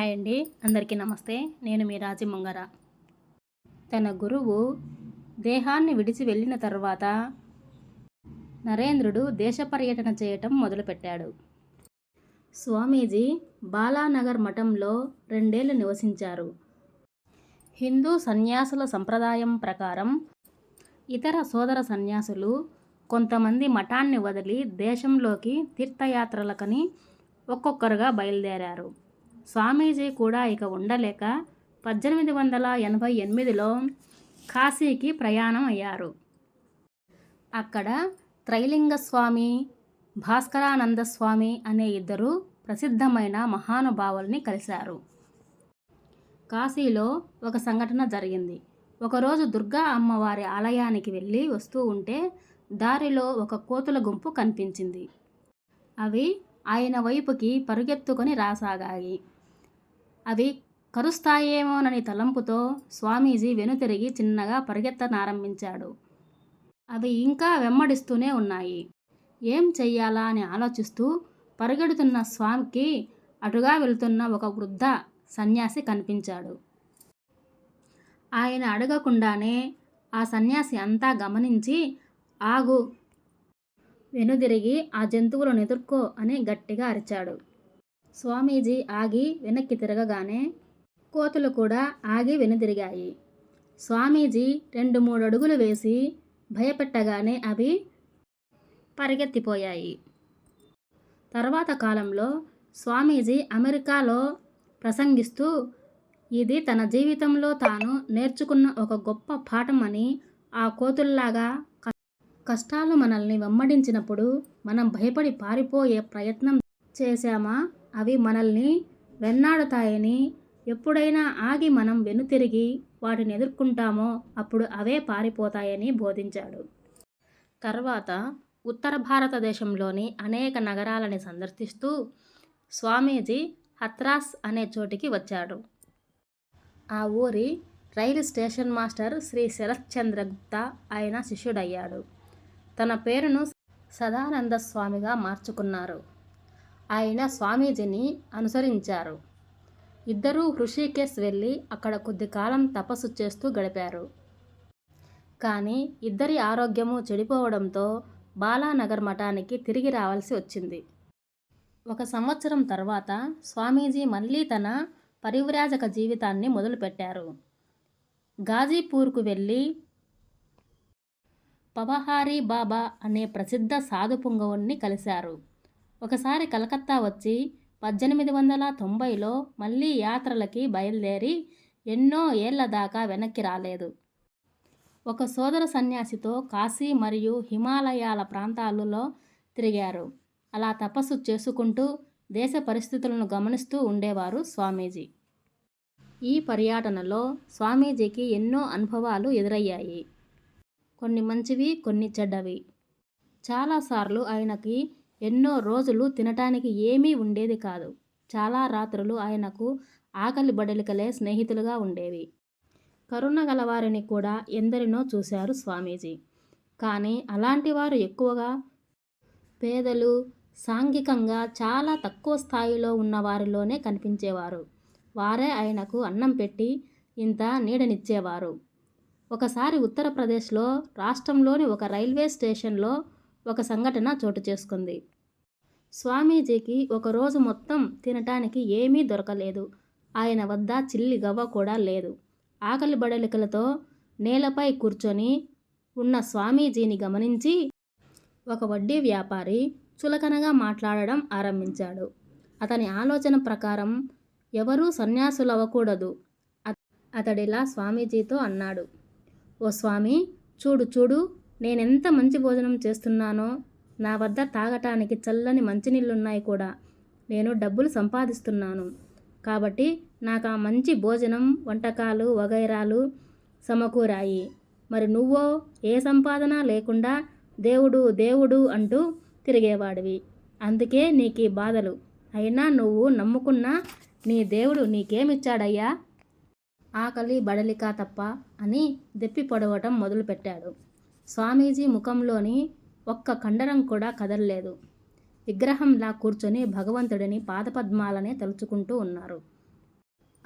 Hi అండి. అందరికీ నమస్తే. నేను మీ రాజీ ముంగర. తన గురువు దేహాన్ని విడిచి వెళ్ళిన తర్వాత నరేంద్రుడు దేశ పర్యటన చేయటం మొదలుపెట్టాడు. స్వామీజీ బాలానగర్ మఠంలో రెండేళ్ళు నివసించారు. హిందూ సన్యాసుల సంప్రదాయం ప్రకారం ఇతర సోదర సన్యాసులు కొంతమంది మఠాన్ని వదిలి దేశంలోకి తీర్థయాత్రలకని ఒక్కొక్కరుగా బయలుదేరారు. స్వామీజీ కూడా ఇక ఉండలేక పద్దెనిమిది వందల ఎనభై ఎనిమిదిలో కాశీకి ప్రయాణం అయ్యారు. అక్కడ త్రైలింగ స్వామి భాస్కరానంద స్వామి అనే ఇద్దరు ప్రసిద్ధమైన మహానుభావుల్ని కలిశారు. కాశీలో ఒక సంఘటన జరిగింది. ఒకరోజు దుర్గా అమ్మవారి ఆలయానికి వెళ్ళి వస్తూ ఉంటే దారిలో ఒక కోతుల గుంపు కనిపించింది. అవి ఆయన వైపుకి పరుగెత్తుకొని రాసాగాయి. అవి కరుస్తాయేమోనని తలంపుతో స్వామీజీ వెనుతిరిగి చిన్నగా పరిగెత్తనారంభించాడు. అవి ఇంకా వెమ్మడిస్తూనే ఉన్నాయి. ఏం చెయ్యాలా అని ఆలోచిస్తూ పరిగెడుతున్న స్వామికి అటుగా వెళ్తున్న ఒక వృద్ధ సన్యాసి కనిపించాడు. ఆయన అడగకుండానే ఆ సన్యాసి అంతా గమనించి ఆగు వెనుదిరిగి ఆ జంతువులను ఎదుర్కో అని గట్టిగా అరిచాడు. స్వామీజీ ఆగి వెనక్కి తిరగగానే కోతులు కూడా ఆగి వెనుదిరిగాయి. స్వామీజీ రెండు మూడు అడుగులు వేసి భయపెట్టగానే అవి పరిగెత్తిపోయాయి. తర్వాత కాలంలో స్వామీజీ అమెరికాలో ప్రసంగిస్తూ ఇది తన జీవితంలో తాను నేర్చుకున్న ఒక గొప్ప పాఠం అని ఆ కోతుల్లాగా కష్టాలు మనల్ని వెంబడించినప్పుడు మనం భయపడి పారిపోయే ప్రయత్నం చేశామా? అవి మనల్ని వెన్నాడుతాయని ఎప్పుడైనా ఆగి మనం వెనుతిరిగి వాటిని ఎదుర్కొంటామో అప్పుడు అవే పారిపోతాయని బోధించాడు. తర్వాత ఉత్తర భారతదేశంలోని అనేక నగరాలని సందర్శిస్తూ స్వామీజీ హత్రాస్ అనే చోటికి వచ్చాడు. ఆ ఊరి రైలు స్టేషన్ మాస్టర్ శ్రీ శరత్చంద్ర గుప్తా ఆయన శిష్యుడయ్యాడు. తన పేరును సదానంద స్వామిగా మార్చుకున్నారు. ఆయన స్వామీజీని అనుసరించారు. ఇద్దరూ హృషికేశ్ వెళ్ళి అక్కడ కొద్ది కాలం తపస్సు చేస్తూ గడిపారు. కానీ ఇద్దరి ఆరోగ్యము చెడిపోవడంతో బాలానగర్ మఠానికి తిరిగి రావాల్సి వచ్చింది. ఒక సంవత్సరం తర్వాత స్వామీజీ మళ్ళీ తన పరివ్రాజక జీవితాన్ని మొదలుపెట్టారు. గాజీపూర్కు వెళ్ళి పవహారీ బాబా అనే ప్రసిద్ధ సాధు పుంగవుణ్ణి కలిశారు. ఒకసారి కలకత్తా వచ్చి పద్దెనిమిది వందల తొంభైలో మళ్ళీ యాత్రలకి బయలుదేరి ఎన్నో ఏళ్ళ దాకా వెనక్కి రాలేదు. ఒక సోదర సన్యాసితో కాశీ మరియు హిమాలయాల ప్రాంతాలలో తిరిగారు. అలా తపస్సు చేసుకుంటూ దేశ పరిస్థితులను గమనిస్తూ ఉండేవారు స్వామీజీ. ఈ పర్యటనలో స్వామీజీకి ఎన్నో అనుభవాలు ఎదురయ్యాయి. కొన్ని మంచివి కొన్ని చెడ్డవి. చాలాసార్లు ఆయనకి ఎన్నో రోజులు తినటానికి ఏమీ ఉండేది కాదు. చాలా రాత్రులు ఆయనకు ఆకలి బడలికలే స్నేహితులుగా ఉండేవి. కరుణ గలవారిని కూడా ఎందరినో చూశారు స్వామీజీ. కానీ అలాంటి వారు ఎక్కువగా పేదలు సాంఘికంగా చాలా తక్కువ స్థాయిలో ఉన్న వారిలోనే కనిపించేవారు. వారే ఆయనకు అన్నం పెట్టి ఇంత నీడనిచ్చేవారు. ఒకసారి ఉత్తరప్రదేశ్లో రాష్ట్రంలోని ఒక రైల్వే స్టేషన్లో ఒక సంఘటన చోటు చేసుకుంది. స్వామీజీకి ఒకరోజు మొత్తం తినటానికి ఏమీ దొరకలేదు. ఆయన వద్ద చిల్లి గవ్వ కూడా లేదు. ఆకలి బడలికలతో నేలపై కూర్చొని ఉన్న స్వామీజీని గమనించి ఒక వడ్డీ వ్యాపారి చులకనగా మాట్లాడడం ఆరంభించాడు. అతని ఆలోచన ప్రకారం ఎవరూ సన్యాసులవ్వకూడదు. అతడిలా స్వామీజీతో అన్నాడు. ఓ స్వామి చూడు చూడు నేనెంత మంచి భోజనం చేస్తున్నానో నా వద్ద తాగటానికి చల్లని మంచినీళ్ళున్నాయి కూడా. నేను డబ్బులు సంపాదిస్తున్నాను. కాబట్టి నాకు ఆ మంచి భోజనం వంటకాలు వగైరాలు సమకూరాయి. మరి నువ్వో ఏ సంపాదన లేకుండా దేవుడు దేవుడు అంటూ తిరిగేవాడివి. అందుకే నీకు బాధలు. అయినా నువ్వు నమ్ముకున్న నీ దేవుడు నీకేమిచ్చాడయ్యా? ఆకలి బడలిక తప్ప అని దెప్పి పొడవటం మొదలుపెట్టాడు. స్వామీజీ ముఖంలోని ఒక్క కండరం కూడా కదలలేదు. విగ్రహంలా కూర్చొని భగవంతుడిని పాదపద్మాలనే తలుచుకుంటూ ఉన్నారు.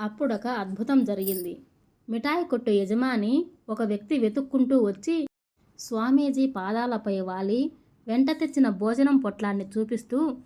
అప్పుడొక అద్భుతం జరిగింది. మిఠాయి కొట్టు యజమాని ఒక వ్యక్తి వెతుక్కుంటూ వచ్చి స్వామీజీ పాదాలపై వాలి వెంట తెచ్చిన భోజనం పొట్లాన్ని చూపిస్తూ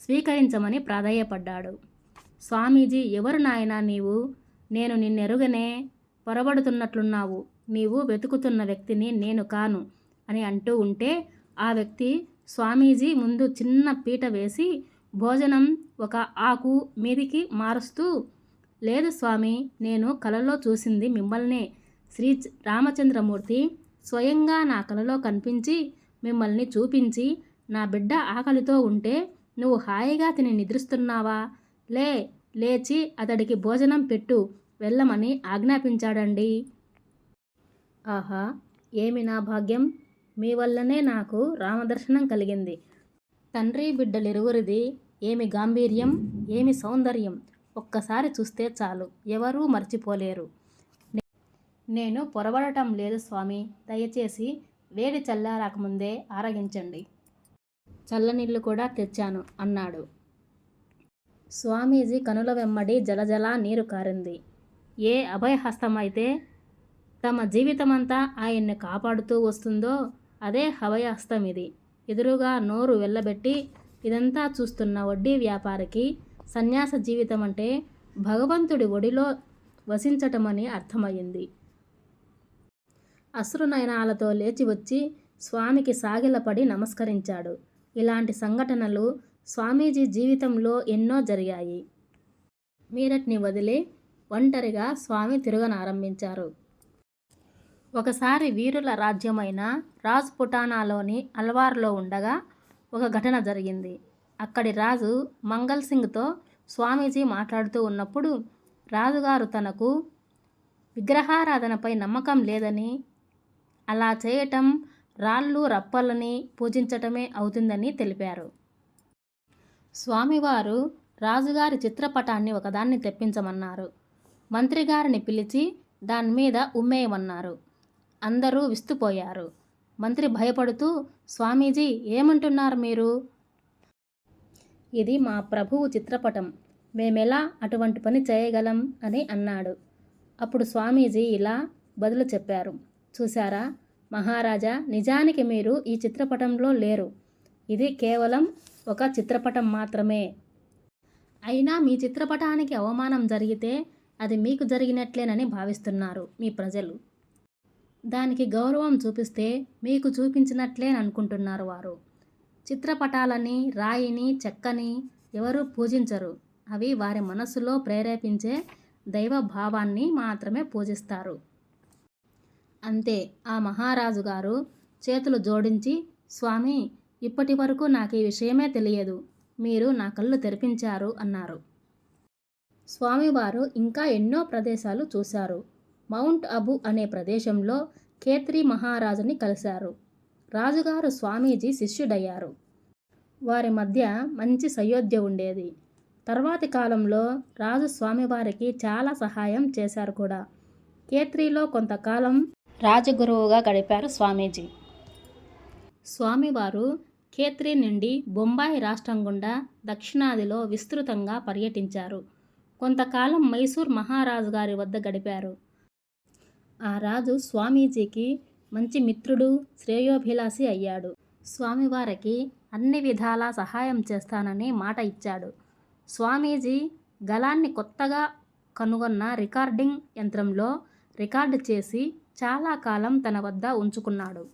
స్వీకరించమని ప్రాధేయపడ్డాడు. స్వామీజీ ఎవరు నాయనా నీవు? నేను నిన్నెరుగనే పొరబడుతున్నట్లున్నావు. నీవు వెతుకుతున్న వ్యక్తిని నేను కాను అని అంటూ ఉంటే ఆ వ్యక్తి స్వామీజీ ముందు చిన్న పీట వేసి భోజనం ఒక ఆకు మీదికి మారుస్తూ లేదు స్వామి నేను కలలో చూసింది మిమ్మల్నే. శ్రీ రామచంద్రమూర్తి స్వయంగా నా కలలో కనిపించి మిమ్మల్ని చూపించి నా బిడ్డ ఆకలితో ఉంటే నువ్వు హాయిగా తిని నిద్రిస్తున్నావా? లే లేచి అతడికి భోజనం పెట్టు వెళ్ళమని ఆజ్ఞాపించాడండి. ఆహా ఏమి నా భాగ్యం? మీ వల్లనే నాకు రామదర్శనం కలిగింది. తండ్రి బిడ్డలిరువురిది ఏమి గాంభీర్యం ఏమి సౌందర్యం? ఒక్కసారి చూస్తే చాలు ఎవరూ మర్చిపోలేరు. నేను పొరబడటం లేదు స్వామి దయచేసి వేడి చల్లారాకముందే ఆరగించండి. చల్లనీళ్ళు కూడా తెచ్చాను అన్నాడు. స్వామీజీ కనుల వెమ్మడి జలజల నీరు కారింది. ఏ అభయహస్తమైతే తమ జీవితమంతా ఆయన్ని కాపాడుతూ వస్తుందో అదే అభయహస్తం ఇది. ఎదురుగా నోరు వెళ్ళబెట్టి ఇదంతా చూస్తున్న వడ్డీ వ్యాపారికి సన్యాస జీవితం అంటే భగవంతుడి ఒడిలో వసించటమని అర్థమయ్యింది. అశ్రునయనాలతో లేచి వచ్చి స్వామికి సాగిలపడి నమస్కరించాడు. ఇలాంటి సంఘటనలు స్వామీజీ జీవితంలో ఎన్నో జరిగాయి. మీరట్ని వదిలి ఒంటరిగా స్వామి తిరగనారంభించారు. ఒకసారి వీరుల రాజ్యమైన రాజ్పుటానాలోని అల్వార్లో ఉండగా ఒక ఘటన జరిగింది. అక్కడి రాజు మంగల్ సింగ్తో స్వామీజీ మాట్లాడుతూ ఉన్నప్పుడు రాజుగారు తనకు విగ్రహారాధనపై నమ్మకం లేదని అలా చేయటం రాళ్ళు రప్పలని పూజించటమే అవుతుందని తెలిపారు. స్వామివారు రాజుగారి చిత్రపటాన్ని ఒకదాన్ని తెప్పించమన్నారు. మంత్రిగారిని పిలిచి దాని మీద ఉమ్మేయమన్నారు. అందరూ విస్తుపోయారు. మంత్రి భయపడుతూ స్వామీజీ ఏమంటున్నారు మీరు? ఇది మా ప్రభువు చిత్రపటం. మేమెలా అటువంటి పని చేయగలం? అని అన్నాడు. అప్పుడు స్వామీజీ ఇలా బదులు చెప్పారు. చూశారా మహారాజా నిజానికి మీరు ఈ చిత్రపటంలో లేరు. ఇది కేవలం ఒక చిత్రపటం మాత్రమే. అయినా మీ చిత్రపటానికి అవమానం జరిగితే అది మీకు జరిగినట్లేనని భావిస్తున్నారు మీ ప్రజలు. దానికి గౌరవం చూపిస్తే మీకు చూపించినట్లేననుకుంటున్నారు వారు. చిత్రపటాలని రాయిని చెక్కని ఎవరు పూజించరు. అవి వారి మనస్సులో ప్రేరేపించే దైవ భావాన్ని మాత్రమే పూజిస్తారు. అంతే. ఆ మహారాజు గారు చేతులు జోడించి స్వామి ఇప్పటి వరకు నాకు ఈ విషయమే తెలియదు. మీరు నా కళ్ళు తెరిపించారు అన్నారు. స్వామివారు ఇంకా ఎన్నో ప్రదేశాలు చూశారు. మౌంట్ అబు అనే ప్రదేశంలో కేత్రి మహారాజుని కలిశారు. రాజుగారు స్వామీజీ శిష్యుడయ్యారు. వారి మధ్య మంచి సయోధ్య ఉండేది. తర్వాతి కాలంలో రాజు స్వామివారికి చాలా సహాయం చేశారు కూడా. కేత్రిలో కొంతకాలం రాజగురువుగా గడిపారు స్వామీజీ. స్వామివారు ఖేత్రి నుండి బొంబాయి రాష్ట్రం గుండా దక్షిణాదిలో విస్తృతంగా పర్యటించారు. కొంతకాలం మైసూర్ మహారాజు గారి వద్ద గడిపారు. ఆ రాజు స్వామీజీకి మంచి మిత్రుడు శ్రేయోభిలాషి అయ్యాడు. స్వామివారికి అన్ని విధాలా సహాయం చేస్తానని మాట ఇచ్చాడు. స్వామీజీ గలాన్ని కొత్తగా కనుగొన్న రికార్డింగ్ యంత్రంలో రికార్డు చేసి చాలా కాలం తన వద్ద ఉంచుకున్నాడు.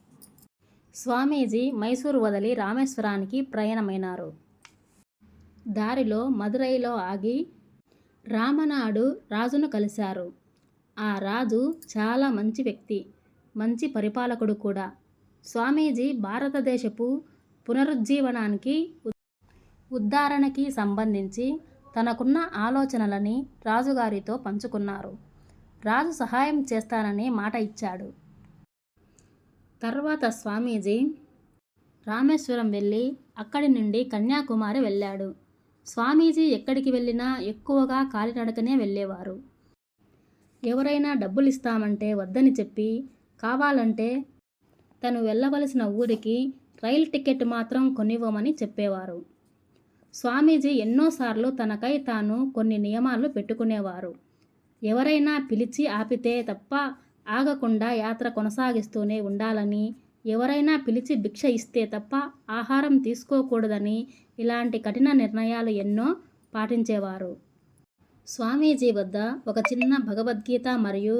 స్వామీజీ మైసూరు వదిలి రామేశ్వరానికి ప్రయాణమైనారు. దారిలో మదురైలో ఆగి రామనాడు రాజును కలిశారు. ఆ రాజు చాలా మంచి వ్యక్తి మంచి పరిపాలకుడు కూడా. స్వామీజీ భారతదేశపు పునరుజ్జీవనానికి ఉద్ధారణకి సంబంధించి తనకున్న ఆలోచనలని రాజుగారితో పంచుకున్నారు. రాజు సహాయం చేస్తానని మాట ఇచ్చాడు. తర్వాత స్వామీజీ రామేశ్వరం వెళ్ళి అక్కడి నుండి కన్యాకుమారి వెళ్ళాడు. స్వామీజీ ఎక్కడికి వెళ్ళినా ఎక్కువగా కాలినడకనే వెళ్ళేవారు. ఎవరైనా డబ్బులు ఇస్తామంటే వద్దని చెప్పి కావాలంటే తను వెళ్ళవలసిన ఊరికి రైలు టికెట్ మాత్రం కొనివ్వమని చెప్పేవారు. స్వామీజీ ఎన్నోసార్లు తనకై తాను కొన్ని నియమాలు పెట్టుకునేవారు. ఎవరైనా పిలిచి ఆపితే తప్ప ఆగకుండా యాత్ర కొనసాగిస్తూనే ఉండాలని ఎవరైనా పిలిచి భిక్ష ఇస్తే తప్ప ఆహారం తీసుకోకూడదని ఇలాంటి కఠిన నిర్ణయాలు ఎన్నో పాటించేవారు. స్వామీజీ వద్ద ఒక చిన్న భగవద్గీత మరియు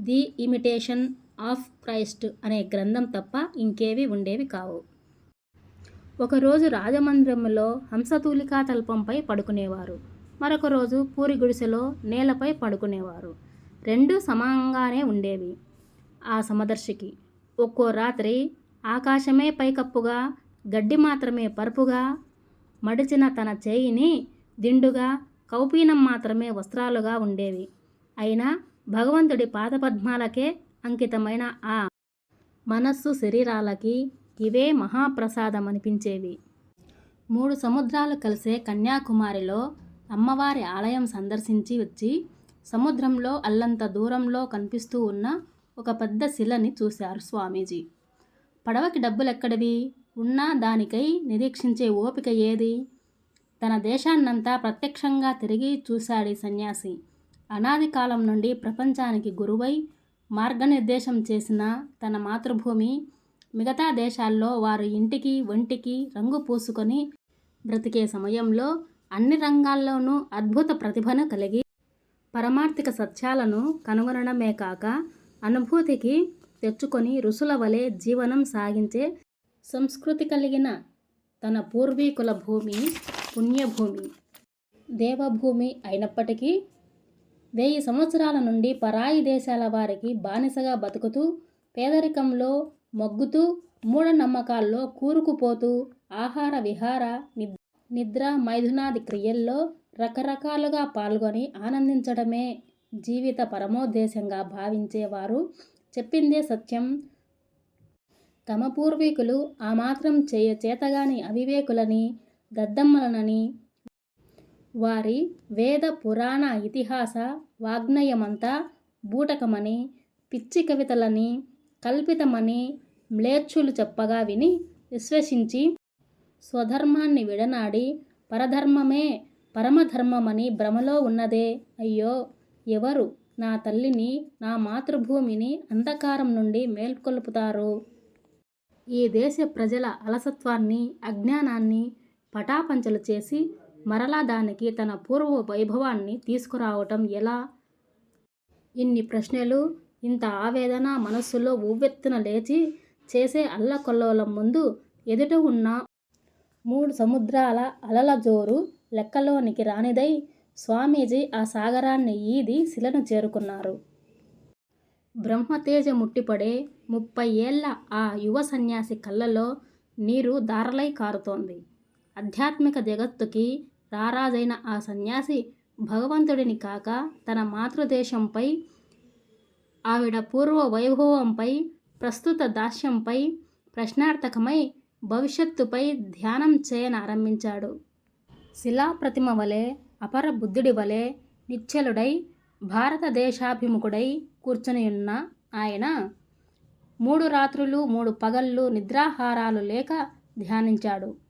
ది ఇమిటేషన్ ఆఫ్ క్రైస్ట్ అనే గ్రంథం తప్ప ఇంకేవి ఉండేవి కావు. ఒకరోజు రాజమందిరంలో హంసతూలికా తల్పంపై పడుకునేవారు. మరొక రోజు పూరి గుడిసెలో నేలపై పడుకునేవారు. రెండూ సమానంగానే ఉండేవి. ఆ సమదర్శికి ఒక్కో రాత్రి ఆకాశమే పైకప్పుగా గడ్డి మాత్రమే పరుపుగా మడిచిన తన చేయిని దిండుగా కౌపీనం మాత్రమే వస్త్రాలుగా ఉండేవి. అయినా భగవంతుడి పాదపద్మాలకే అంకితమైన ఆ మనస్సు శరీరాలకి ఇవే మహాప్రసాదం అనిపించేవి మూడు సముద్రాలు కలిసే కన్యాకుమారిలో అమ్మవారి ఆలయం సందర్శించి వచ్చి సముద్రంలో అల్లంత దూరంలో కనిపిస్తూ ఉన్న ఒక పెద్ద శిలని చూశారు స్వామీజీ. పడవకి డబ్బులెక్కడివి? ఉన్నా దానికై నిరీక్షించే ఓపిక ఏది? తన దేశాన్నంతా ప్రత్యక్షంగా తిరిగి చూశాడు సన్యాసి. అనాది కాలం నుండి ప్రపంచానికి గురువై మార్గనిర్దేశం చేసిన తన మాతృభూమి మిగతా దేశాల్లో వారు ఇంటికి ఒంటికి రంగు పూసుకొని బ్రతికే సమయంలో అన్ని రంగాల్లోనూ అద్భుత ప్రతిభను కలిగి పరమార్థిక సత్యాలను కనుగొనడమే కాక అనుభూతికి తెచ్చుకొని ఋషుల వలె జీవనం సాగించే సంస్కృతి కలిగిన తన పూర్వీకుల భూమి పుణ్యభూమి. దేవభూమి అయినప్పటికీ వెయ్యి సంవత్సరాల నుండి పరాయి దేశాల వారికి బానిసగా బతుకుతూ పేదరికంలో మొగ్గుతూ మూఢనమ్మకాల్లో కూరుకుపోతూ ఆహార విహార నిద్ర మైథునాది క్రియల్లో రకరకాలుగా పాల్గొని ఆనందించడమే జీవిత పరమోద్దేశంగా భావించేవారు చెప్పిందే సత్యం. తమ పూర్వీకులు ఆ మాత్రం చేయ చేతగాని అవివేకులని దద్దమ్మలనని వారి వేద పురాణ ఇతిహాస వాగ్నయమంతా బూటకమని పిచ్చి కవితలని కల్పితమని మ్లేచ్చులు చెప్పగా విని విశ్వసించి స్వధర్మాన్ని విడనాడి పరధర్మమే పరమధర్మమని భ్రమలో ఉన్నదే. అయ్యో ఎవరు నా తల్లిని నా మాతృభూమిని అంధకారం నుండి మేల్కొల్పుతారు? ఈ దేశ ప్రజల అలసత్వాన్ని అజ్ఞానాన్ని పటాపంచలు చేసి మరలా దానికి తన పూర్వ వైభవాన్ని తీసుకురావటం ఎలా? ఇన్ని ప్రశ్నలు ఇంత ఆవేదన మనస్సులో ఉవ్వెత్తున లేచి చేసే అల్లకొల్లోలం ముందు ఎదుట ఉన్న మూడు సముద్రాల అలల జోరు లెక్కలోనికి రానిదై స్వామీజీ ఆ సాగరాన్ని ఈది శిలను చేరుకున్నారు. బ్రహ్మతేజ ముట్టిపడే ముప్పై ఏళ్ళ ఆ యువ సన్యాసి కళ్ళలో నీరు దారలై కారుతోంది. ఆధ్యాత్మిక జగత్తుకి రారాజైన ఆ సన్యాసి భగవంతుడిని కాక తన మాతృదేశంపై ఆవిడ పూర్వ వైభవంపై ప్రస్తుత దాస్యంపై ప్రశ్నార్థకమై భవిష్యత్తుపై ధ్యానం చేయనారంభించాడు శిలాప్రతిమ వలె అపర బుద్ధుడి వలె నిశ్చలుడై భారతదేశాభిముఖుడై కూర్చొనియున్న ఆయన మూడు రాత్రులు మూడు పగళ్ళు నిద్రాహారాలు లేక ధ్యానించాడు.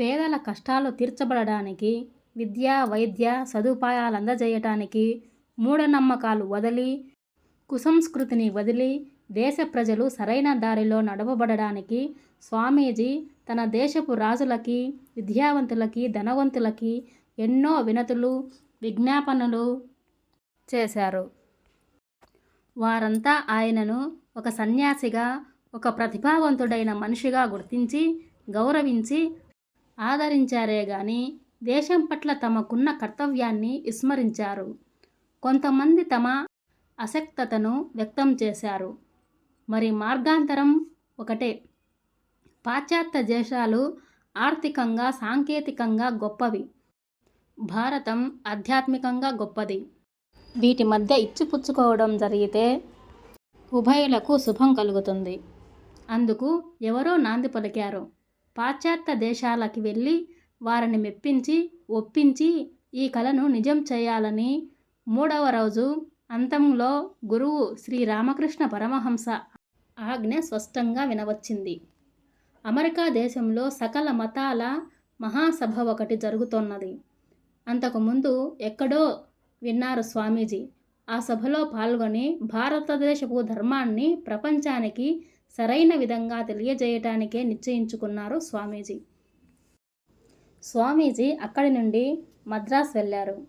పేదల కష్టాలు తీర్చబడడానికి విద్య వైద్య సదుపాయాలు అందజేయటానికి మూఢనమ్మకాలు వదిలి కుసంస్కృతిని వదిలి దేశ ప్రజలు సరైన దారిలో నడవబడడానికి స్వామీజీ తన దేశపు రాజులకి విద్యావంతులకి ధనవంతులకి ఎన్నో వినతులు విజ్ఞాపనలు చేశారు. వారంతా ఆయనను ఒక సన్యాసిగా ఒక ప్రతిభావంతుడైన మనిషిగా గుర్తించి గౌరవించి ఆదరించారే గాని దేశం పట్ల తమకున్న కర్తవ్యాన్ని విస్మరించారు. కొంతమంది తమ అసక్తతను వ్యక్తం చేశారు. మరి మార్గాంతరం ఒకటే. పాశ్చాత్య దేశాలు ఆర్థికంగా సాంకేతికంగా గొప్పవి. భారతం ఆధ్యాత్మికంగా గొప్పది. వీటి మధ్య ఇచ్చిపుచ్చుకోవడం జరిగితే ఉభయులకు శుభం కలుగుతుంది. అందుకు ఎవరో నాంది పలికారు. పాశ్చాత్య దేశాలకి వెళ్ళి వారిని మెప్పించి ఒప్పించి ఈ కళను నిజం చేయాలని మూడవ రోజు అంతంలో గురువు శ్రీ రామకృష్ణ పరమహంస ఆజ్ఞ స్పష్టంగా వినవచ్చింది. అమెరికా దేశంలో సకల మతాల మహాసభ ఒకటి జరుగుతున్నది. అంతకుముందు ఎక్కడో విన్నారు స్వామీజీ. ఆ సభలో పాల్గొని భారతదేశపు ధర్మాన్ని ప్రపంచానికి సరైన విధంగా తెలియజేయటానికే నిశ్చయించుకున్నారు స్వామీజీ. స్వామీజీ అక్కడి నుండి మద్రాస్ వెళ్ళారు.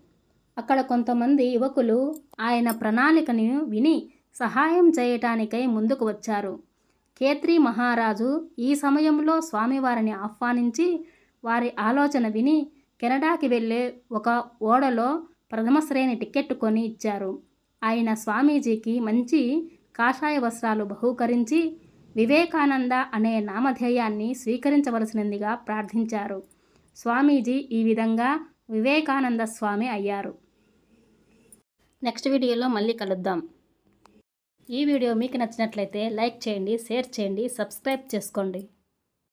అక్కడ కొంతమంది యువకులు ఆయన ప్రణాళికను విని సహాయం చేయటానికై ముందుకు వచ్చారు. కేత్రి మహారాజు ఈ సమయంలో స్వామివారిని ఆహ్వానించి వారి ఆలోచన విని కెనడాకి వెళ్ళే ఒక ఓడలో ప్రథమ శ్రేణి టికెట్ కొని ఇచ్చారు. ఆయన స్వామీజీకి మంచి కాషాయ వస్త్రాలు బహూకరించి వివేకానంద అనే నామధేయాన్ని స్వీకరించవలసినదిగా ప్రార్థించారు. స్వామీజీ ఈ విధంగా వివేకానంద స్వామి అయ్యారు. నెక్స్ట్ వీడియోలో మళ్ళీ కలుద్దాం. ఈ వీడియో మీకు నచ్చినట్లయితే లైక్ చేయండి షేర్ చేయండి సబ్స్క్రైబ్ చేసుకోండి.